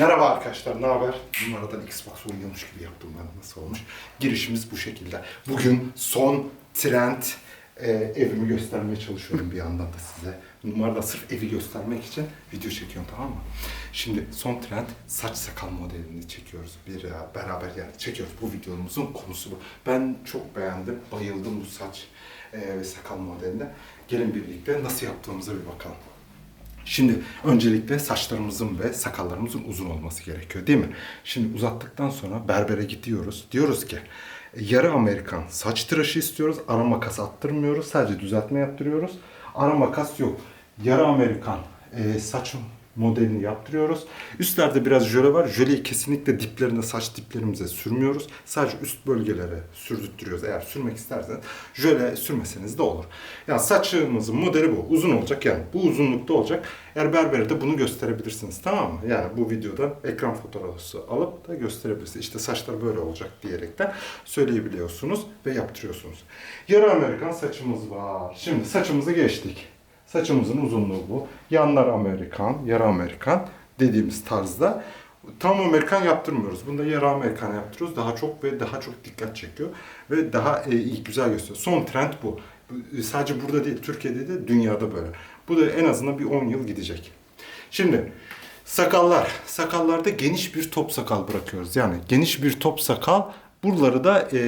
Merhaba arkadaşlar, ne haber? Numaradan Xbox oynuyormuş gibi yaptım ben. Nasıl olmuş? Girişimiz bu şekilde. Bugün son trend e, evimi göstermeye çalışıyorum bir yandan da size. Numarada sırf evi göstermek için video çekiyorum tamam mı? Şimdi son trend saç sakal modelini çekiyoruz. Bir e, beraber yani çekiyoruz. Bu videomuzun konusu bu. Ben çok beğendim, bayıldım bu saç e, ve sakal modeline. Gelin birlikte nasıl yaptığımıza bir bakalım. Şimdi öncelikle saçlarımızın ve sakallarımızın uzun olması gerekiyor değil mi? Şimdi uzattıktan sonra berbere gidiyoruz. Diyoruz ki yarı Amerikan saç tıraşı istiyoruz. Ara makas attırmıyoruz. Sadece düzeltme yaptırıyoruz. Ara makas yok. Yarı Amerikan e, saç modelini yaptırıyoruz. Üstlerde biraz jöle var. Jöleyi kesinlikle diplerine, saç diplerimize sürmüyoruz. Sadece üst bölgelere sürdürtüyoruz. Eğer sürmek isterseniz jöle sürmeseniz de olur. Yani saçımızın modeli bu. Uzun olacak yani. Bu uzunlukta olacak. Eğer berbere de bunu gösterebilirsiniz. Tamam mı? Yani bu videoda ekran fotoğrafı alıp da gösterebilirsiniz. İşte saçlar böyle olacak diyerekten söyleyebiliyorsunuz ve yaptırıyorsunuz. Yarı Amerikan saçımız var. Şimdi saçımızı geçtik. Saçımızın uzunluğu bu. Yanlar Amerikan, yarı Amerikan dediğimiz tarzda. Tam Amerikan yaptırmıyoruz. Bunda yarı Amerikan yaptırıyoruz. Daha çok ve daha çok dikkat çekiyor. Ve daha e, iyi, güzel gösteriyor. Son trend bu. E, Sadece burada değil, Türkiye'de de dünyada böyle. Bu da en azından bir 10 yıl gidecek. Şimdi sakallar. Sakallarda geniş bir top sakal bırakıyoruz. Yani geniş bir top sakal buraları da e,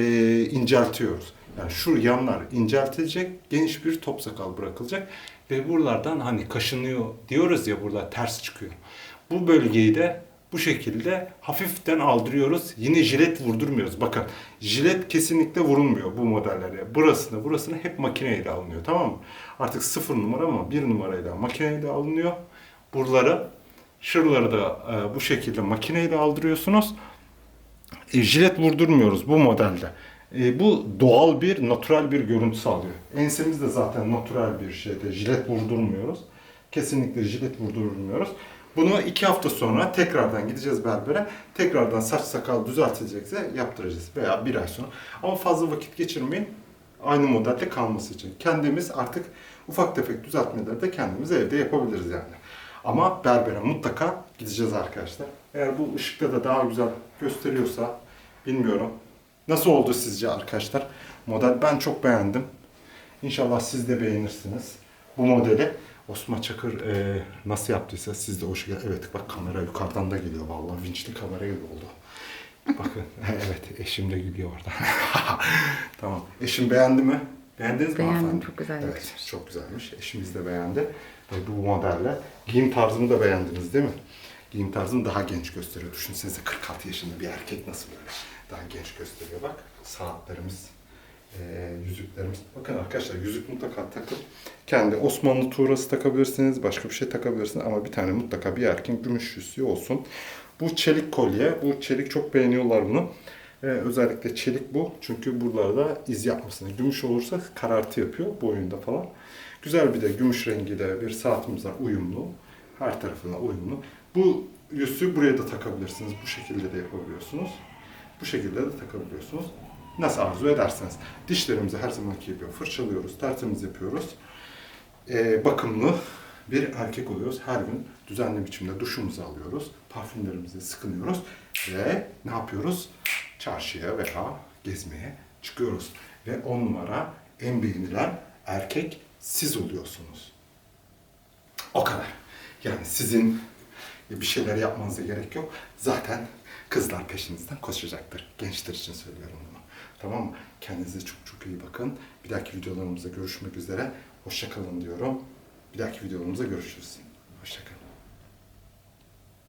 inceltiyoruz. Yani şu yanlar inceltilecek, geniş bir top sakal bırakılacak ve buralardan hani kaşınıyor diyoruz ya burada ters çıkıyor. Bu bölgeyi de bu şekilde hafiften aldırıyoruz. Yine jilet vurdurmuyoruz. Bakın jilet kesinlikle vurulmuyor bu modellere. Burasını burasını hep makineyle alınıyor tamam mı? Artık sıfır numara ama bir numarayla makineyle alınıyor. Buraları şuraları da e, bu şekilde makineyle aldırıyorsunuz. E, jilet vurdurmuyoruz bu modelde. E, bu doğal bir, natural bir görüntü sağlıyor. Ensemiz de zaten natural bir şeyde. Jilet vurdurmuyoruz. Kesinlikle jilet vurdurmuyoruz. Bunu iki hafta sonra tekrardan gideceğiz berbere. Tekrardan saç sakal düzeltilecekse yaptıracağız. Veya bir ay sonra. Ama fazla vakit geçirmeyin. Aynı modelde kalması için. Kendimiz artık ufak tefek düzeltmeleri de kendimiz evde yapabiliriz yani. Ama berbere mutlaka gideceğiz arkadaşlar. Eğer bu ışıkta da daha güzel gösteriyorsa bilmiyorum. Nasıl oldu sizce arkadaşlar? Model ben çok beğendim. İnşallah siz de beğenirsiniz. Bu modeli Osman Çakır e, nasıl yaptıysa siz de o şekilde... Evet bak kamera yukarıdan da geliyor vallahi vinçli kamera gibi oldu. Bakın evet eşim de gülüyor orada. tamam. Eşim beğendi mi? Beğendiniz mi Beğendim, hanımefendi? çok güzel Evet yakışmış. çok güzelmiş. Eşimiz de beğendi. Ve bu modelle giyim tarzını da beğendiniz değil mi? Giyim tarzını daha genç gösteriyor. Düşünsenize 46 yaşında bir erkek nasıl böyle daha genç gösteriyor. Bak saatlerimiz, eee, yüzüklerimiz. Bakın arkadaşlar yüzük mutlaka takın. Kendi Osmanlı tuğrası takabilirsiniz, başka bir şey takabilirsiniz ama bir tane mutlaka bir erkeğin gümüş yüzüğü olsun. Bu çelik kolye. Bu çelik çok beğeniyorlar bunu. Ee, özellikle çelik bu. Çünkü buralarda iz yapmasını. Gümüş olursa karartı yapıyor boyunda falan. Güzel bir de gümüş rengiyle bir saatimiz var uyumlu. Her tarafına uyumlu. Bu yüzüğü buraya da takabilirsiniz. Bu şekilde de yapabiliyorsunuz. Bu şekilde de takabiliyorsunuz. Nasıl arzu ederseniz. Dişlerimizi her zamanki gibi fırçalıyoruz, tertemiz yapıyoruz. Ee, bakımlı bir erkek oluyoruz. Her gün düzenli biçimde duşumuzu alıyoruz. Parfümlerimizi sıkınıyoruz. Ve ne yapıyoruz? Çarşıya veya gezmeye çıkıyoruz. Ve on numara en beğenilen erkek siz oluyorsunuz. O kadar. Yani sizin bir şeyler yapmanıza gerek yok. Zaten kızlar peşinizden koşacaktır. Gençler için söylüyorum bunu. Tamam mı? Kendinize çok çok iyi bakın. Bir dahaki videolarımızda görüşmek üzere. Hoşçakalın diyorum. Bir dahaki videolarımızda görüşürüz. Hoşçakalın.